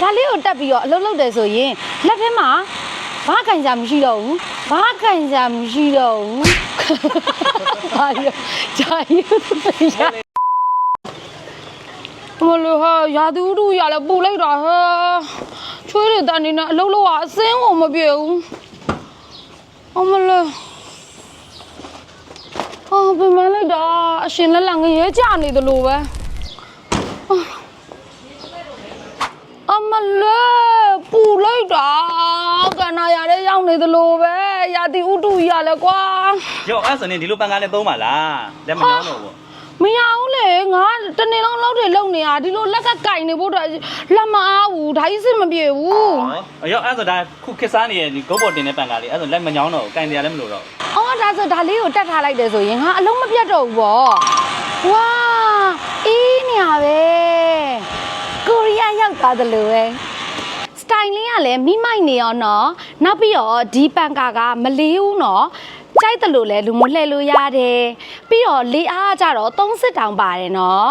ဒါလေးကိုတက်ပြီးတော့အလုပ်လုပ်တယ်ဆိုရင်လက်ထဲမှာဘာကင်ကြမရှိတော့ဘူးဘာကင်ကြမရှိတော့ဘူးဘာလို့ဂျာယူရမလို့ဟာရာသူဥတုရလဲပူလိုက်တာဟဲ့ချွေးတွေတန်နေနဲ့အလုပ်လုပ်ရအစင်းကိုမပြေဘူးအမလို့အော်ပြန်မလိုက်တာအရှင်လက်လက်ငရဲကြနေသလိုပဲအမ လေးပူလိုက်တာကနာရတဲ့ရောက်နေသလိုပဲရာတီဥတုရလဲကွာရောအဲ့ဆိုရင်ဒီလိုပန်ကားနဲ့သုံးပါလားလက်မညောင်းတော့ဘူးမရဘူးလေငါတနေ့လုံးလောက်တယ်လုံနေရဒီလိုလက်ကကင်နေဖို့အတွက်လက်မအားဘူးဒါကြီးစစ်မပြေဘူးဟောရောအဲ့ဆိုဒါခုခစ်စားနေတဲ့ဒီဂုတ်ဘော်တင်တဲ့ပန်ကားလေးအဲ့ဆိုလက်မညောင်းတော့ဘူးကင်တရားလည်းမလို့တော့အော်ဒါဆိုဒါလေးကိုတက်ထားလိုက်တယ်ဆိုရင်ငါအလုံးမပြတ်တော့ဘူးပေါ့ဝါအေးနေရပဲ ကိုရီးယားရောက်သွားသလိုပဲစတိုင်လေးကလည်းမိမိုက်နေရောနော်နောက်ပြီးတော့ဒီပန်ကာကမလေးဘူးနော်ကြိုက်တယ်လို့လဲလူမလှည့်လို့ရတယ်ပြီးတော့လေအားကကြတော့30တောင်ပါတယ်နော်